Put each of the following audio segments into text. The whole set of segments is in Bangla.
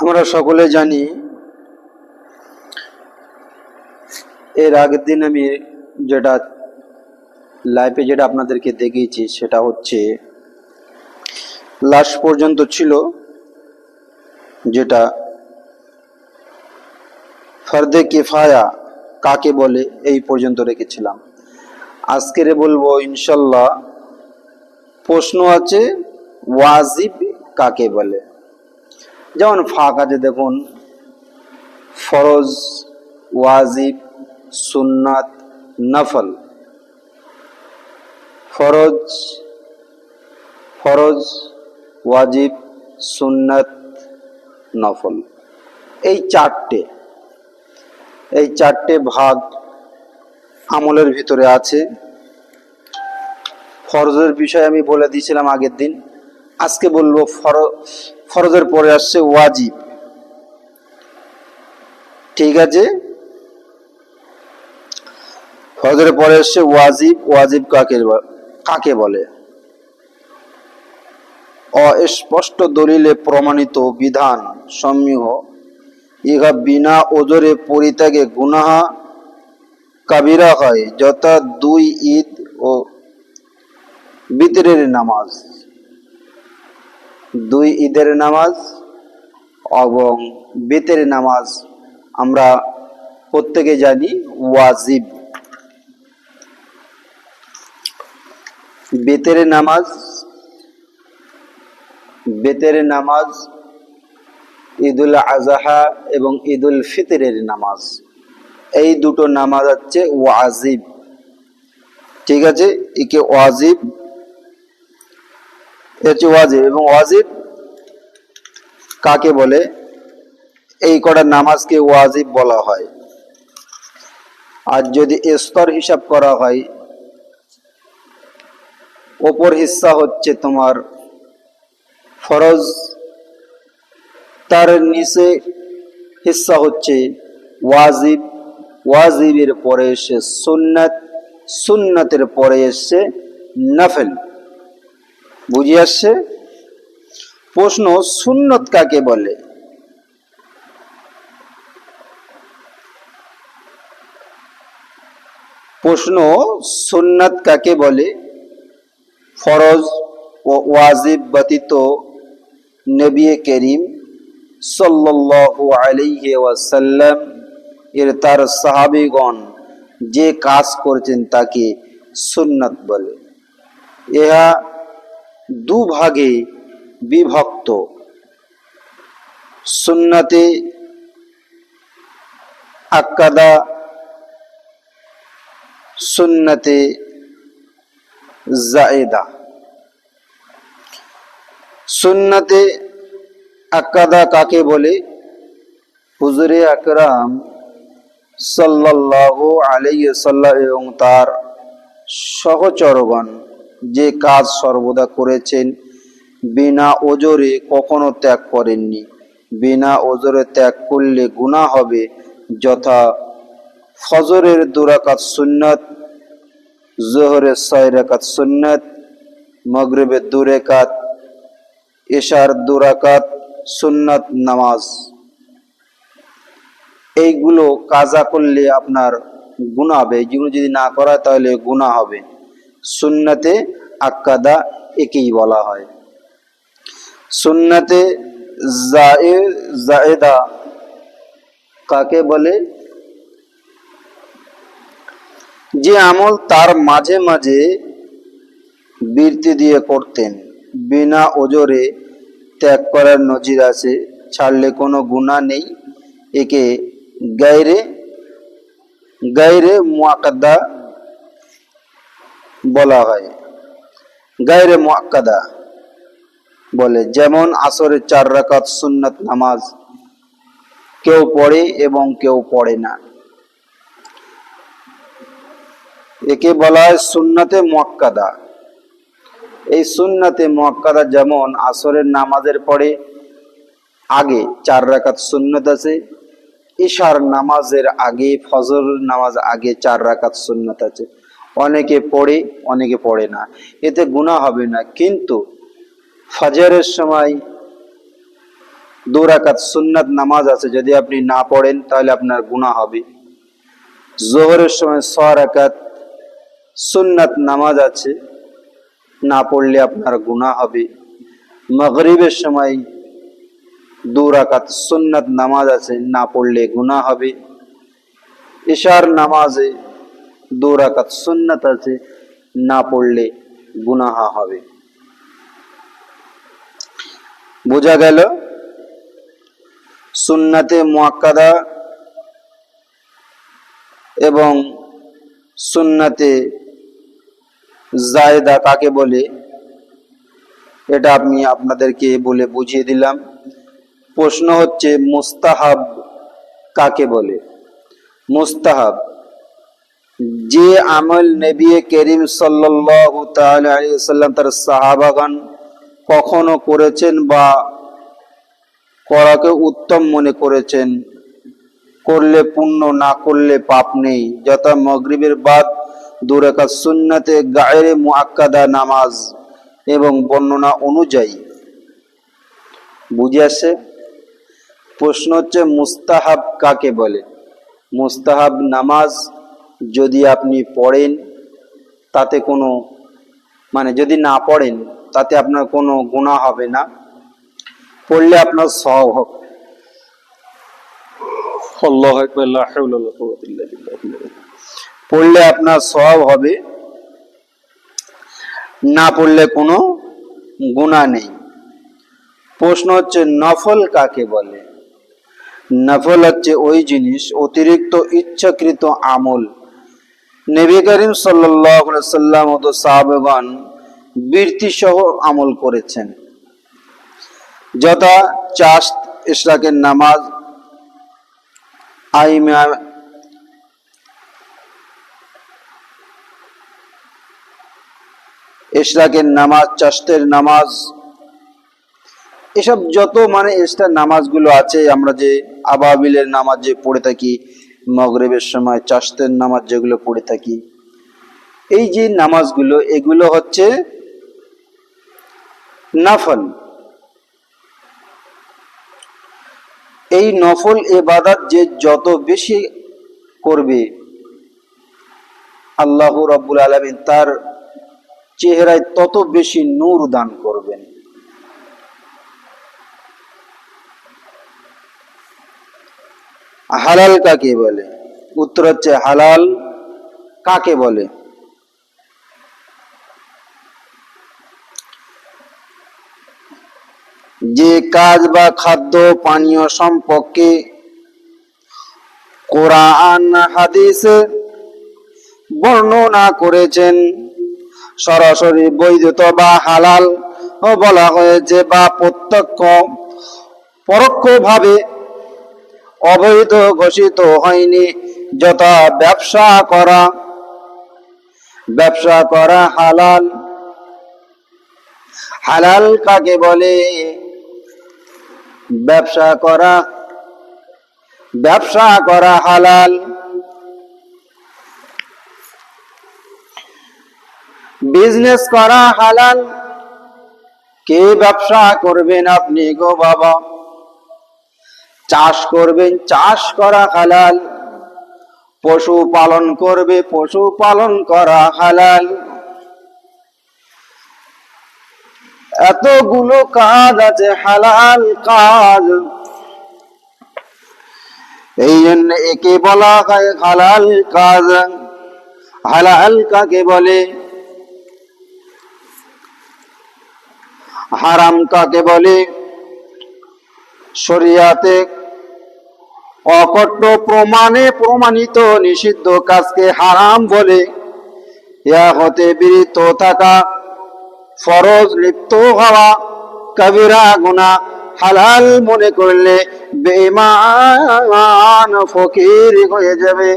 আমরা সকলে জানি, এর আগের দিন আমি যেটা লাইফে যেটা আপনাদেরকে দেখিয়েছি, সেটা হচ্ছে লাস্ট পর্যন্ত ছিল, যেটা ফর্দে কিফায়া কাকে বলে, এই পর্যন্ত রেখেছিলাম। আজকের বলব ইনশাল্লাহ প্রশ্ন আছে, ওয়াজিব কাকে বলে? যেমন ফাঁক আছে, দেখুন, ফরজ, ওয়াজিব, সুন্নাত, নফল। ফরজ ফরজ, ওয়াজিব, সুন্নাত, নফল। এই চারটে এই চারটে ভাগ আমলের ভিতরে আছে। ফরজের বিষয়ে আমি বলে দিয়েছিলাম আগের দিন। আজকে বলব ফর- ফরজের পরে আসছে ওয়াজিব। ঠিক আছে? ফরজের পরে আসছে ওয়াজিব। ওয়াজিব কাকে কাকে বলে? অস্পষ্ট দলিলে প্রমাণিত বিধান সমূহ ইহা বিনা ওজরে পরিত্যাগে গুনাহা কাবিরা হয়, যথা দুই ঈদ ও বিতরের নামাজ। দুই ঈদের নামাজ এবং বেতের নামাজ আমরা প্রত্যেকে জানি ওয়াজিব। বেতের নামাজ বেতের নামাজ ঈদ ঈদুল আজহা এবং ঈদুল ফিতরের নামাজ। এই দুটো নামাজ হচ্ছে ওয়াজিব। ঠিক আছে? একে ওয়াজিব এ হচ্ছে ওয়াজিব। এবং ওয়াজিব কাকে বলে? এই কটা নামাজকে ওয়াজিব বলা হয়। আর যদি স্তর হিসাব করা হয়, ওপর হিস্সা হচ্ছে তোমার ফরজ, তার নিচে হিস্সা হচ্ছে ওয়াজিব। ওয়াজিবের পরে এসে সুন্নাত, সুন্নাতের পরে এসছে নফল। বুঝে আসছে? প্রশ্ন সুন্নত কাকে বলে? প্রশ্ন সুন্নাত কাকে বলে? ফরজ ও ওয়াজিব ব্যতীত নবী করিম সাল্লাল্লাহু আলাইহি ওয়াসাল্লাম, এর তার সাহাবীগণ যে কাজ করেছেন তাকে সুন্নাত বলে। ইহা দুভাগে বিভক্ত। সুন্নাতে আক্কাদা সুন্নতে জায়েদা। সুন্নতে আক্কাদা কাকে বলে? হুজুরে আকরাম সাল্লাল্লাহু আলাইহি সাল্লাম এবং তার সহচরগণ যে কাজ সর্বদা করেছেন, বিনা ওজরে কখনো ত্যাগ করেননি। বিনা ওজরে ত্যাগ করলে গুনাহ হবে, যথা ফজরের দুরাকাত সুন্নত, জোহরের ছয় রেখাত সুন্নত, মগরিবের দু রেখাত এশার দুরাকাত সুন্নত নামাজ। এইগুলো কাজা করলে আপনার গুণা হবে। যেগুলো যদি না করা তাহলে গুণা হবে। সুন্নতে আক্কাদা একেই বলা হয়। সুন্নতে জায়ে- জায়েদা কাকে বলে? যে আমল তার মাঝে মাঝে বৃত্তি দিয়ে করতেন, বিনা ওজরে ত্যাগ করার নজির আছে, ছাড়লে কোনো গুণা নেই। একে গায়রে গায়রে মুআক্কাদা বলা হয়। গায়রে মুআক্কাদা বলে, যেমন আসরের চার রাকাত সুন্নত নামাজ কেউ পড়ে এবং কেউ পড়ে না। একে বলা হয় সুন্নতে মুয়াক্কাদা এই সুন্নতে মুয়াক্কাদা যেমন আসরের নামাজের পরে আগে চার রাকাত সুন্নত আছে, ঈশার নামাজের আগে, ফজর নামাজ আগে চার রাকাত সুন্নত আছে। অনেকে পড়ে অনেকে পড়ে না। এতে গুনাহ হবে না। কিন্তু ফজরের সময় দু রাকাত সুন্নাত নামাজ আছে। যদি আপনি না পড়েন, তাহলে আপনার গুনাহ হবে। জোহরের সময় ছ রাকাত সুন্নাত নামাজ আছে। না পড়লে আপনার গুনাহ হবে। মগরিবের সময় দু সুন্নাত নামাজ আছে। না পড়লে গুনাহ হবে। ইশার নামাজে দু রাকাত আছে, না পড়লে গুনাহা হবে। বোঝা গেল? সুন্নাতে মুয়াক্কাদা এবং সুন্নাতে জায়দা কাকে বলে? এটা আমি আপনাদেরকে বলে বুঝিয়ে দিলাম। প্রশ্ন হচ্ছে, মুস্তাহাব কাকে বলে? মুস্তাহাব যে আমল নবী করিম সাল্লাম তার সাহাবাগণ কখনো করেছেন বা করাকে উত্তম মনে করেছেন? করলে পুণ্য, না করলে পাপ নেই। যথা মগরিবের বাদ দুরাকা সুন্নাতে গায়েরে মুআক্কাদা নামাজ এবং বর্ণনা অনুযায়ী। বুঝে আসে? প্রশ্ন হচ্ছে, মুস্তাহাব কাকে বলে? মুস্তাহাব নামাজ যদি আপনি পড়েন তাতে কোনো মানে যদি না পড়েন তাতে আপনার কোনো গুণা হবে না। পড়লে আপনার সব হবে। পড়লে আপনার সব হবে। না পড়লে কোনো গুণা নেই। প্রশ্ন হচ্ছে নফল কাকে বলে? নফল হচ্ছে ওই জিনিস অতিরিক্ত ইচ্ছাকৃত আমল। নবী করিম সাল্লাম ও সাহাবগণ বৃত্তি সহ আমল করেছেন। যথা চাষ, ইশরাকের নামাজ, আইমা, ইশরাকের নামাজ চাষতের নামাজ, এসব যত মানে এক্সট্রা নামাজগুলো আছে, আমরা যে আবাবিলের নামাজ যে পড়ে থাকি মগরেবের সময় চাষতের নামাজ যেগুলো পড়ে থাকি, এই যে নামাজগুলো, এগুলো হচ্ছে নাফল। এই নফল এবাদাত যে যত বেশি করবে, আল্লাহ রাব্বুল আলামিন তার চেহারায় তত বেশি নূর দান করবেন। হালাল কাকে বলে? উত্তর হচ্ছে হালাল কাকে বলে? যে কাজ বা খাদ্য পানীয় সম্পর্কে কোরআন, হাদিসে বর্ণনা করেছেন, সরাসরি বৈধতা বা হালাল বলা হয়েছে বা প্রত্যক্ষ, পরোক্ষভাবে অবৈধ ঘোষিত হয়নি। যথা ব্যবসা করা ব্যবসা করা হালাল। হালাল কাকে বলে? ব্যবসা করা ব্যবসা করা হালাল। বিজনেস করা হালাল। কে ব্যবসা করবেন আপনি গো বাবা? চাষ করবেন চাষ করা হালাল। পশু পালন করবে, পশু পালন করা হালাল। এতগুলো কাজ আছে, হালাল কাজ। এই জন্য একে বলা হয় হালাল কাজ। হালাল কাকে বলে? হারাম কাকে বলে? শরিয়াতে অকট্ট প্রমাণে প্রমাণিত নিষিদ্ধ কাজকে হারাম বলে। ইয়া হতে বিরত থাকা, ফরজ লিপ্ত হওয়া, কবিরা গুনা হালাল মনে করলে বেমান ফকির হয়ে যাবে।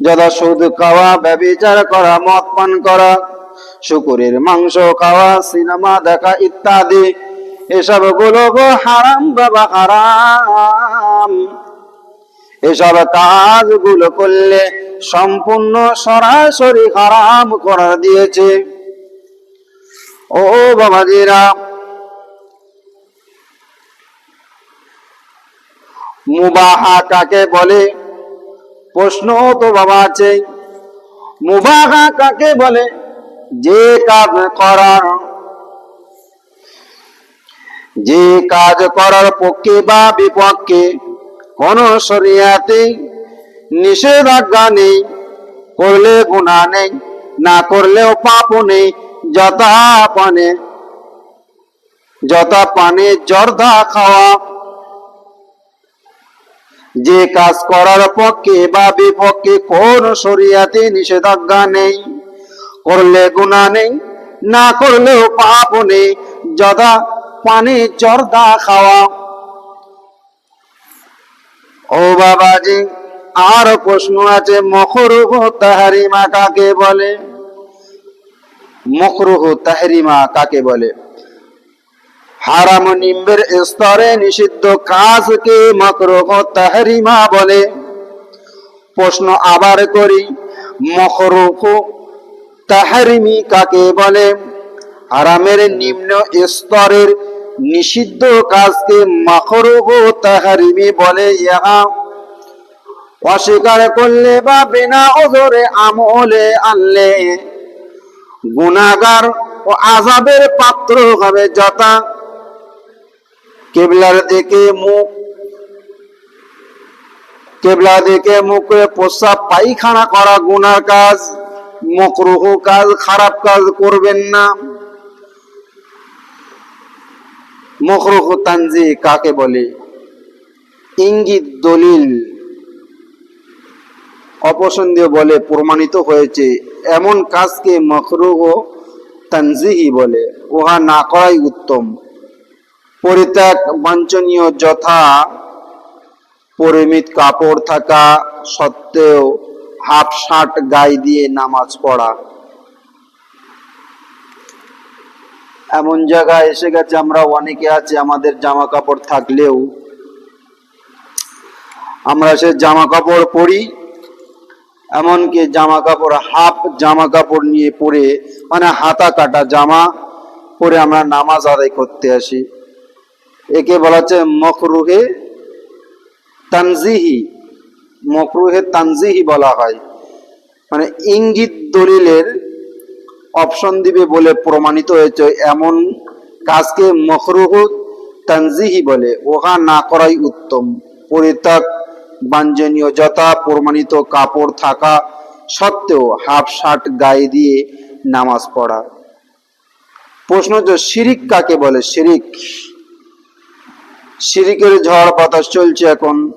যদা সুদ খাওয়া, ব্যবিচার করা, মদ পান করা, শুকুরের মাংস খাওয়া, সিনেমা দেখা ইত্যাদি এসবগুলো হারাম বাবা হারাম। এসব কাজগুলো করলে সম্পূর্ণ সরাসরি হারাম করা দিয়েছে। ও বাবাজিরা, মুবাহা কাকে বলে? প্রশ্ন তো বাবা আছে। মুবাহা কাকে বলে? যে কাজ করার যে কাজ করার পক্ষে বা বিপক্ষে কোন শরিয়াতে নিষেধাজ্ঞা নেই, করলে গুণা নেই, না করলেও পাপ নেই যথা পানে যথা পানে জর্দা খাওয়া। যে কাজ করার পক্ষে বা বিপক্ষে কোন শরিয়াতে নিষেধাজ্ঞা নেই, করলে গুণা নেই, না করলেও পাপ নেই যথা পানি জর্দা খাওয়া। ও বাবাজি, আর প্রশ্ন আছে মখরুহ তাহারিমা কাকে বলে? মখরুহ তাহারিমা কাকে বলে? হারাম নিম্বের স্তরে নিষিদ্ধ কাজকে মকরুহ তাহারিমা বলে। প্রশ্ন আবার করি মখরুহ তাহারিমি কাকে বলে? হারামের নিম্ন স্তরের নিষিদ্ধ কাজকে মখরুহ তাহারিমি বলে ইহা। অস্বীকার করলে বা বিনা ওজরে আমলে আনলে গুনাগার ও আজাবের পাত্র হবে যথা। কেবলার দিকে মুখ কেবলা দিকে মুখে প্রস্রাব পায়খানা করা গুনার কাজ মকরুহ কাজ, খারাপ কাজ করবেন না। মকরুহ তানজি কাকে বলে? ইঙ্গিত, দলিল অপছন্দীয় বলে প্রমাণিত হয়েছে। এমন কাজকে মকরুহ তানজিহি বলে। উহা না করাই উত্তম। পরিত্যাগ, বাঞ্ছনীয় যথা, পরিমিত কাপড় থাকা সত্ত্বেও হাফ শার্ট গায়ে দিয়ে নামাজ পড়া। এমন জায়গায় এসে গেছে, আমরা অনেকে আছে, আমাদের জামা কাপড় থাকলেও। আমরা সে জামা কাপড় পরি, এমনকি জামা কাপড় হাফ জামা কাপড় নিয়ে পরে মানে হাতা কাটা জামা পরে আমরা নামাজ আদায় করতে আসি। একে বলা হচ্ছে মকরুহে তানজিহি। মকরুহে তানজিহি বলা হয়। মানে ইঙ্গিত দলিলের অপশন দিবে বলে প্রমাণিত হয়েছে। এমন কাজকে মখরুহ তানজিহি বলে। ওহা না করাই উত্তম। পরিত্যাগ, বাঞ্ছনীয় যথা প্রমাণিত কাপড় থাকা সত্ত্বেও হাফ শার্ট গায়ে দিয়ে নামাজ পড়া। প্রশ্ন হচ্ছে, শিরিক কাকে বলে? শিরিক। শিরিকের ঝড় বাতাস চলছে এখন।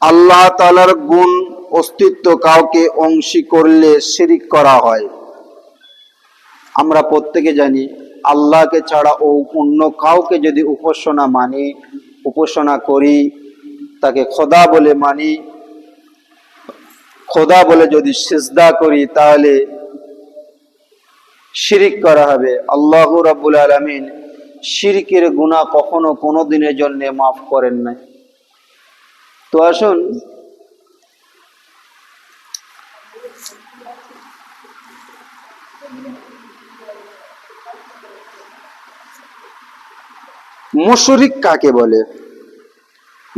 আল্লাহ তালার গুণ, অস্তিত্ব কাউকে অংশী করলে শিরিক করা হয়। আমরা প্রত্যেকে জানি, আল্লাহকে ছাড়া ও অন্য কাউকে যদি উপাসনা মানি, উপাসনা করি, তাকে খোদা বলে মানি, খোদা বলে যদি সিজদা করি, তাহলে শিরিক করা হবে। আল্লাহ রাব্বুল আলামিন শিরকের গুণা কখনো কোনো দিনের জন্য মাফ করেন নাই। তো আসুন মুশরিক কাকে বলে?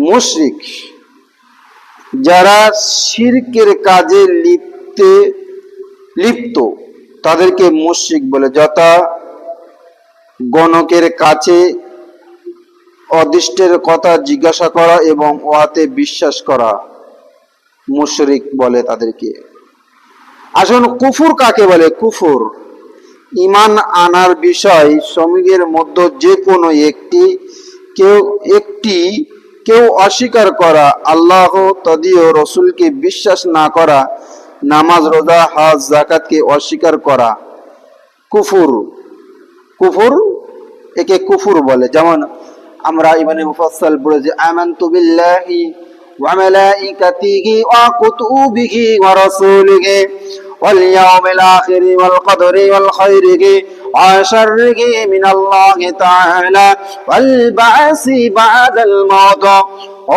মুশরিক যারা শিরকের কাজে লিপ্তে, লিপ্ত, তাদেরকে মুশরিক বলে, যথা গণকের কাছে অদৃষ্টের কথা জিজ্ঞাসা করা এবং ওহাতে বিশ্বাস করা মুশরিক বলে তাদেরকে। আসুন কুফুর কাকে বলে? কুফুর। ইমান আনার বিষয় শ্রমিকের মধ্যে যে কোনো একটি, কেউ একটি, কেউ অস্বীকার করা, আল্লাহ তদীয় রসুলকে বিশ্বাস না করা, নামাজ, রোজা, হাজ জাকাতকে অস্বীকার করা। কুফুর কুফুর একে কুফুর বলে। যেমন আমরা ইমানে মুফাসসাল পড়েছি আমানতু বিল্লাহি ওয়া মালাইকাতিহি ওয়া কুতুবিহি ওয়া রাসূলিহি। কদরি ওয়াল খাইরিহি ওয়া শাররিহি মিনাল্লাহি তাআলা ওয়াল বা'সি বা'দাল মাউত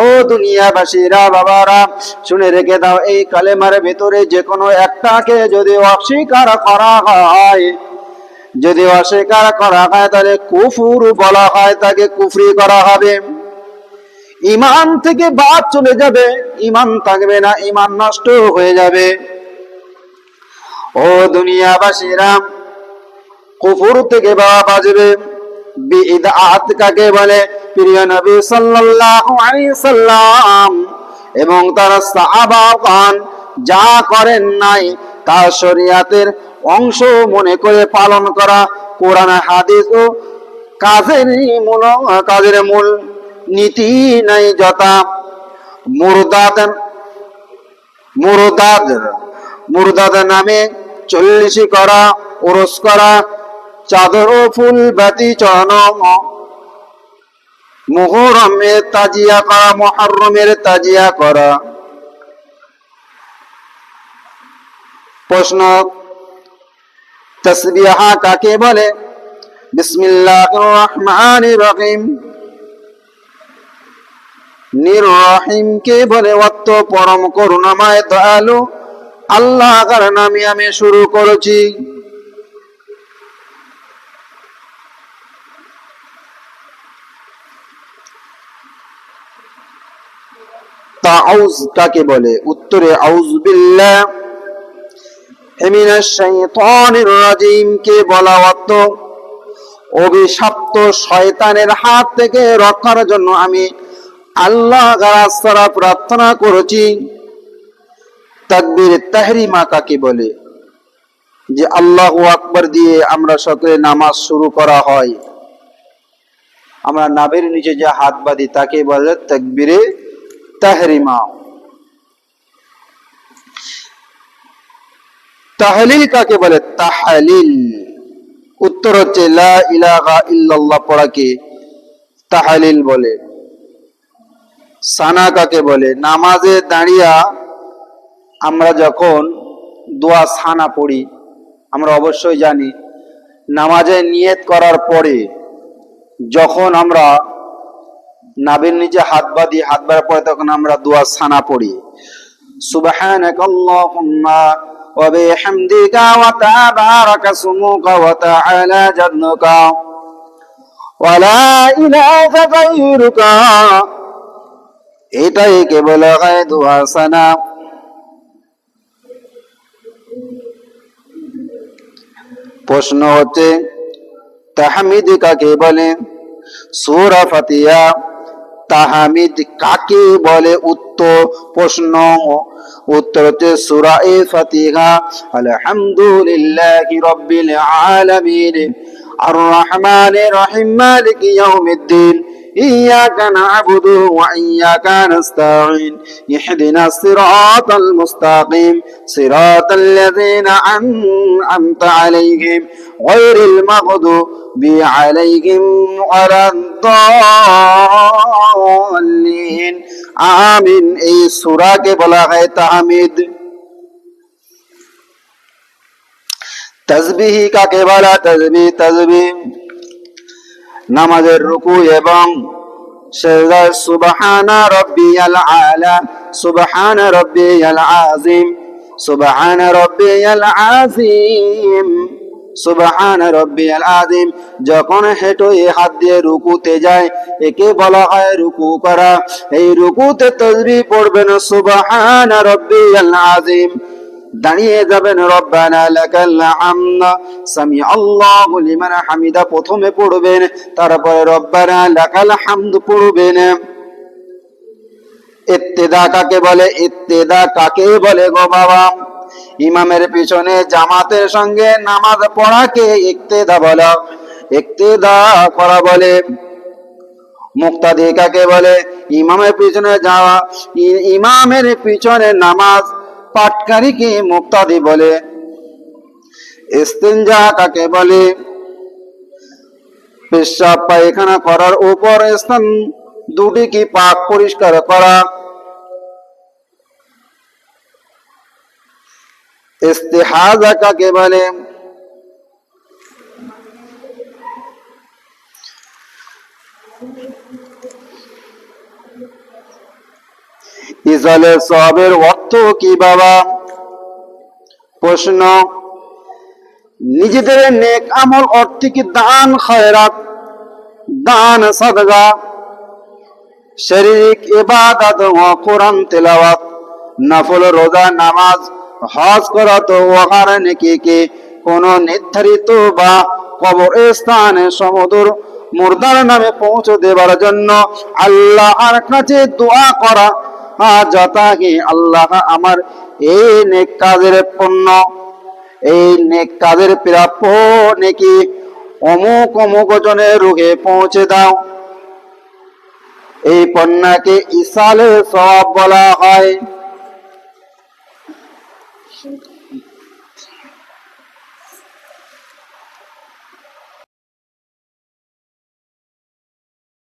ও দুনিয়াবাসীরা বাবারা, শুনে রেখে দাও এই কালেমার ভিতরে যে কোনো একটাকে যদি অস্বীকার করা হয়, যদি অস্বীকার করা হয়, তাহলে কুফুর বলা হয়, তাকে কুফরি করা হবে। ইমান থেকে বাদ চলে যাবে ইমান থাকবে না ইমান নষ্ট হয়ে যাবে। ও দুনিয়াবাসীরা, কুফুর থেকে বা বাজবে। বিদআত কাকে বলে? প্রিয় নবী সাল্লাল্লাহু আলাইহি সাল্লাম এবং তার সাহাবাগণ যা করেন নাই, তা শরিয়াতের অংশ মনে করে পালন করা কোরআন, হাদিস ও কাজের মূল কাজের মূল নীতি নাই যথা। মুরদাদ মুরদাদ মুরদাদ নামে চল্লিশি করা, ওরস করা, চাদর ও ফুল ব্যতি চরণ মুহরমের তাজিয়া করা, মহরমের তাজিয়া করা। প্রশ্ন, তসবিহা কাকে বলে? বিসমিল্লাহ রহমান রহিম। নিরহিম কে বলে অত্ত পরম করুণাময়, দয়ালু। আল্লাহ কার নামে আমি শুরু করেছি। তাউজ কাকে বলে? উত্তরে, আউজ বিল্লাহ। মিনাশ শাইতানির রাজিম, কে বলা অর্থ? অভিশপ্ত শয়তানের হাত থেকে রক্ষার জন্য আমি আল্লাহ গারাস্তরা প্রার্থনা করেছি। তাকবীর তাহরিমা কাকে বলে? যে আল্লাহ আকবর দিয়ে আমরা সকলে নামাজ শুরু করা হয়। আমরা নাবের নিচে যে হাত বাঁধি তাকে বলে তাকবীরে তাহরিমা। তাহলিল কাকে বলে? তাহালিল। উত্তর হচ্ছে লা ইলাহা ইল্লাল্লাহ পড়াকে তাহালিল বলে। সানা কাকে বলে? নামাজে দাঁড়িয়া আমরা যখন দোয়া সানা পড়ি, আমরা অবশ্যই জানি নামাজে নিয়ত করার পরে যখন আমরা নাবির নিচে হাত বা বাঁধি, হাত বাঁধার পরে তখন আমরা দোয়া সানা পড়ি। সুবহানাক এটাই কেবল দোয়া প্রশ্ন হচ্ছে, তাহামিদ কাকে বলে? সুরা ফাতিহা তাহামিদ কাকে বলে? উত্তর, প্রশ্ন, উত্তর হচ্ছে সুরা এ ফাতিহা, আলহামদুলিল্লাহি রাব্বিল আলামিন আর রহমানির রহিম, মালিক ইয়াউমিদ্দিন। إياك نعبد وإياك نستعين اهدنا الصراط المستقيم صراط الذين أنعمت عليهم غير المغضوب عليهم ولا الضالين آمين এই সূরাকে বলা হয় তাহমিদ তাসবিহি কাকে বলা তাসবিহ তাসবিহ নামাজের রুকু এবং সুবহানা রাব্বিয়াল আলা, সুবহানা রাব্বিয়াল আযীম, সুবহানা রাব্বিয়াল আযীম, সুবহানা রাব্বিয়াল আযীম। যখন হেঁটো এ হাত দিয়ে রুকুতে যায়, একে বলা হয় রুকু করা। এই রুকুতে তাসবিহ পড়বেন, সুবহানা রাব্বিয়াল আযীম। দাঁড়িয়ে যাবেন, রব্বানা লাকাল হামদ সামি আল্লাহু লিমান হামিদা প্রথমে পড়বেন, তারপরে রব্বানা লাকাল হামদ পড়বেন। ইত্তেদা কাকে বলে? ইত্তেদা কাকে বলে গো বাবা? ইমামের পিছনে জামাতের সঙ্গে নামাজ পড়াকে ইক্তেদা বলা। ইক্তেদা করা বলে। মুক্তাদি কাকে বলে? ইমামের পিছনে যাওয়া। ইমামের পিছনে নামাজ পাটকারীকে মুক্তাদি বলে ইস্তেঞ্জা কাকে বলে? পেশাব পায়খানা করার উপর স্থান দুটি কি পাক পরিষ্কার করা? ইস্তেহাজা কাকে বলে? ইজালে অর্থ কি বাবা? প্রশ্ন, নিজেদের নেক আমল অর্থে কি দান, খয়রাত? দান শারীরিক ইবাদত ও কোরআন তেলাওয়াত? নফল, রোজা, নামাজ, হজ করা তো ওহার নেকিকে কোন নির্ধারিত বা কবর স্থানে সমুদ্র মুর্দার নামে পৌঁছে দেবার জন্য আল্লাহর কাছে দোয়া করা আল্লাহ আমার এই নেক কাজের পণ্য? এই নেক কাজের প্রাপ্য নেকি অমুক অমুক জনের রোগে পৌঁছে দাও? এই পণ্যকে ইসালে সব বলা হয়।